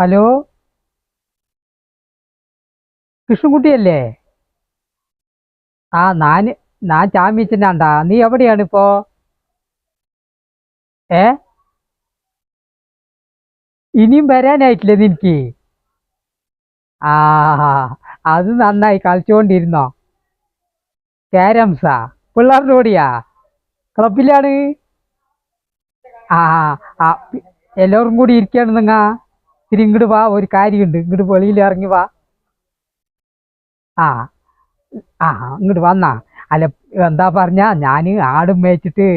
Hello? കൃഷ്ണൻകുട്ടിയല്ലേ? ആ ഞാൻ ഞാൻ ചാമ്യച്ചനാണ്ടാ നീ എവിടെയാണ് ഇപ്പോ? ഏ? ഇനിയും വരാനായിട്ടില്ലേ നിനക്ക്? ആ അത് നന്നായി കളിച്ചുകൊണ്ടിരുന്നോ ക്യാരംസാ പിള്ളേരുടെ കൂടിയാ ക്ലബിലാണ്? ആ എല്ലാവരും കൂടി ഇരിക്കുകയാണ് നിങ്ങ. ഇത്തിരി ഇങ്ങോട്ട് വാ ഒരു കാര്യമുണ്ട് ഇങ്ങോട്ട് വെളിയിൽ ഇറങ്ങി വാ. ആ ആ ഇങ്ങോട്ട് വന്നാ. അല്ല എന്താ പറഞ്ഞാ ഞാൻ ആടും മേച്ചിട്ട്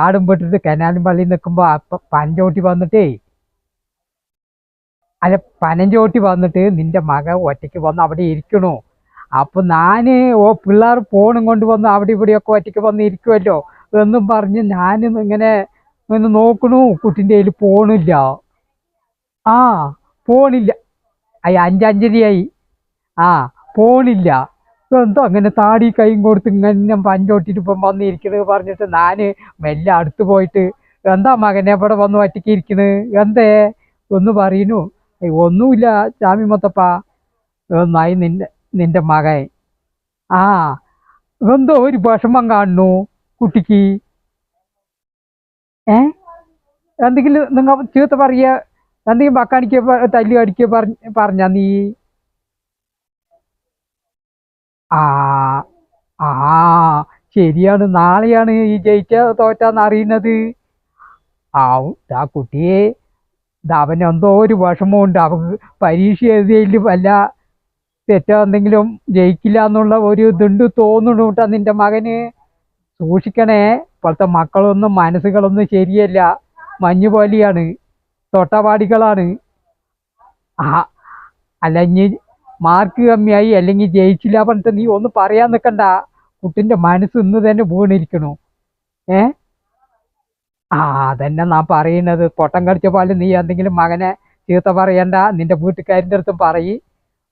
ആടും പെട്ടിട്ട് കനാലും പള്ളി നിൽക്കുമ്പോൾ പനഞ്ചോട്ടി വന്നിട്ടേ. അല്ല പനഞ്ചോട്ടി വന്നിട്ട് നിന്റെ മക ഒറ്റയ്ക്ക് വന്ന് അവിടെ ഇരിക്കണു. അപ്പൊ ഞാൻ ഓ പിള്ളേർ ഫോണും കൊണ്ട് വന്ന് അവിടെ ഇവിടെയൊക്കെ ഒറ്റയ്ക്ക് വന്ന് ഇരിക്കുമല്ലോ എന്നും പറഞ്ഞ് ഞാൻ ഇങ്ങനെ ഒന്ന് നോക്കണു. കുട്ടിന്റെ കയ്യിൽ ഫോണില്ല. ആ ഫോണില്ല അയ്യ അഞ്ചഞ്ചരയായി ആ പോണില്ല. എന്തോ അങ്ങനെ താടി കൈയും കൊടുത്ത് ഇങ്ങനെ പഞ്ചോട്ടിട്ട് ഇപ്പം വന്നിരിക്കണത് പറഞ്ഞിട്ട് ഞാൻ മെല്ലെ അടുത്ത് പോയിട്ട് എന്താ മകനെ ഇവിടെ വന്ന് ഒറ്റയ്ക്ക് എന്തേ? ഒന്ന് പറയുന്നു. ഒന്നുമില്ല ചാമി മൊത്തപ്പ. നന്നായി നിന്റെ നിന്റെ മകൻ. ആ എന്തോ ഒരു വിഷമം കാണുന്നു കുട്ടിക്ക്. ഏ? എന്തെങ്കിലും നിങ്ങൾ ചീത്ത പറയുക എന്തെങ്കിലും ബക്കാണിക്കോ തല്ലി അടിക്കുക പറഞ്ഞ നീ. ആ ആ ശരിയാണ്. നാളെയാണ് ഈ ജയിച്ച തോറ്റാന്ന് അറിയുന്നത്. ആ ആ കുട്ടിയെ അവന് എന്തോ ഒരു വിഷമമുണ്ട്. അവക്ക് പരീക്ഷ എഴുതിയതിൽ വല്ല തെറ്റോ എന്തെങ്കിലും ജയിക്കില്ല എന്നുള്ള ഒരു ഇതുണ്ട് തോന്നുന്നു കേട്ടോ നിന്റെ മകന്. സൂക്ഷിക്കണേ ഇപ്പോഴത്തെ മക്കളൊന്നും മനസ്സുകളൊന്നും ശരിയല്ല. മഞ്ഞ് പോലെയാണ് തൊട്ടപാടികളാണ് ആ അല്ലെങ്കിൽ മാർക്ക് കമ്മിയായി അല്ലെങ്കിൽ ജയിച്ചില്ല പറഞ്ഞിട്ട് നീ ഒന്നും പറയാൻ നിൽക്കണ്ട കുട്ടിന്റെ മനസ്സ് ഇന്ന് തന്നെ വീണിരിക്കണു. ഏ? ആ അതന്നെ ഞാൻ പറയുന്നത്. പൊട്ടം കടിച്ച പോലെ നീ എന്തെങ്കിലും മകനെ ചീത്ത പറയണ്ട. നിന്റെ വീട്ടുകാരിന്റെ അടുത്തും പറയി.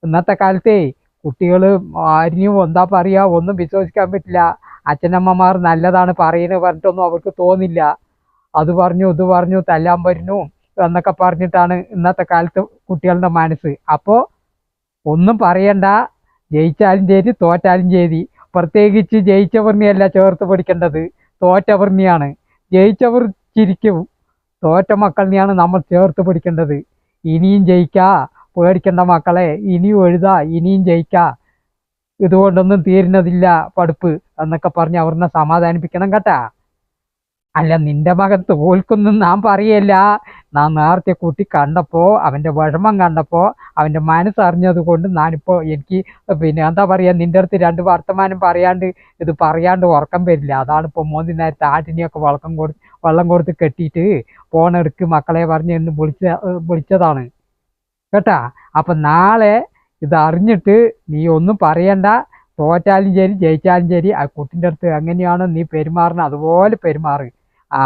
ഇന്നത്തെ കാലത്തേ കുട്ടികൾ ആരെയും എന്താ പറയുക ഒന്നും വിശ്വസിക്കാൻ പറ്റില്ല. അച്ഛനമ്മമാർ നല്ലതാണ് പറയുന്നത് പറഞ്ഞിട്ടൊന്നും അവർക്ക് തോന്നില്ല. അത് പറഞ്ഞു ഇത് പറഞ്ഞു തല്ലാൻ വരുന്നു. എന്നൊക്കെ പറഞ്ഞിട്ടാണ് ഇന്നത്തെ കാലത്ത് കുട്ടികളുടെ മനസ്സ്. അപ്പോൾ ഒന്നും പറയണ്ട. ജയിച്ചാലും ശരി തോറ്റാലും ശരി പ്രത്യേകിച്ച് ജയിച്ചവർണിയല്ല ചേർത്ത് പഠിക്കേണ്ടത് തോറ്റവർണിയാണ് ജയിച്ചവർ ചിരിക്കും. തോറ്റ മക്കളിനെയാണ് നമ്മൾ ചേർത്ത് പിടിക്കേണ്ടത്. ഇനിയും ജയിക്കാ. പേടിക്കേണ്ട മക്കളെ ഇനിയും എഴുതാ ഇനിയും ജയിക്കാ. ഇതുകൊണ്ടൊന്നും തീരുന്നതില്ല പഠിപ്പ് എന്നൊക്കെ പറഞ്ഞ് അവരിനെ സമാധാനിപ്പിക്കണം കേട്ടാ. അല്ല നിന്റെ മകൻ തോൽക്കുന്നു ഞാൻ പറയല്ല. ഞാൻ നേരത്തെ കുട്ടി കണ്ടപ്പോൾ അവന്റെ വിഷമം കണ്ടപ്പോൾ അവന്റെ മനസ്സറിഞ്ഞത് കൊണ്ട് ഞാനിപ്പോൾ എനിക്ക് പിന്നെ എന്താ പറയുക നിന്റെ അടുത്ത് രണ്ട് വർത്തമാനം പറയാണ്ട് ഇത് പറയാണ്ട് ഉറക്കം വരില്ല. അതാണ് ഇപ്പോൾ മോന്തി നേരത്തെ ആട്ടിനെയൊക്കെ വളക്കം കൊടുത്ത് വെള്ളം കൊടുത്ത് കെട്ടിയിട്ട് പോണെടുക്ക് മക്കളെ പറഞ്ഞ് എന്ന് വിളിച്ച വിളിച്ചതാണ്. കേട്ടാ? അപ്പം നാളെ ഇത് അറിഞ്ഞിട്ട് നീ ഒന്നും പറയണ്ട. തോറ്റാലും ശരി ജയിച്ചാലും ശരി. ആ കുട്ടിന്റെ അടുത്ത് എങ്ങനെയാണോ നീ പെരുമാറണം അതുപോലെ പെരുമാറ്. ആ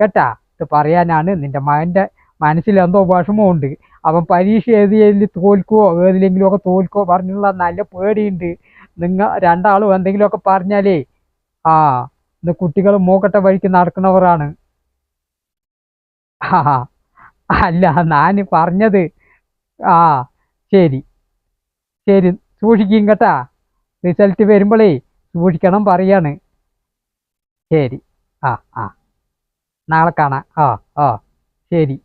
കേട്ടാ? ഇത് പറയാനാണ് നിന്റെ മകന്റെ മനസ്സിൽ എന്തോ വിഷമമുണ്ട്. അവൻ പരീക്ഷ എഴുതിയതിൽ തോൽക്കുവോ ഏതിലെങ്കിലും ഒക്കെ തോൽക്കുവോ പറഞ്ഞുള്ള നല്ല പേടിയുണ്ട്. നിങ്ങൾ രണ്ടാളും എന്തെങ്കിലുമൊക്കെ പറഞ്ഞാലേ ആ ഇന്ന് കുട്ടികൾ മൂക്കട്ട വഴിക്ക് നടക്കുന്നവരാണ്. ആ അല്ല ഞാൻ പറഞ്ഞത് ആ ശരി. ശരി സൂക്ഷിക്കും കേട്ടാ. റിസൾട്ട് വരുമ്പോഴേ സൂക്ഷിക്കണം പറയാണ്. ശരി. ആ ആ. നാളെ കാണാം. ആ ആ. ശരി.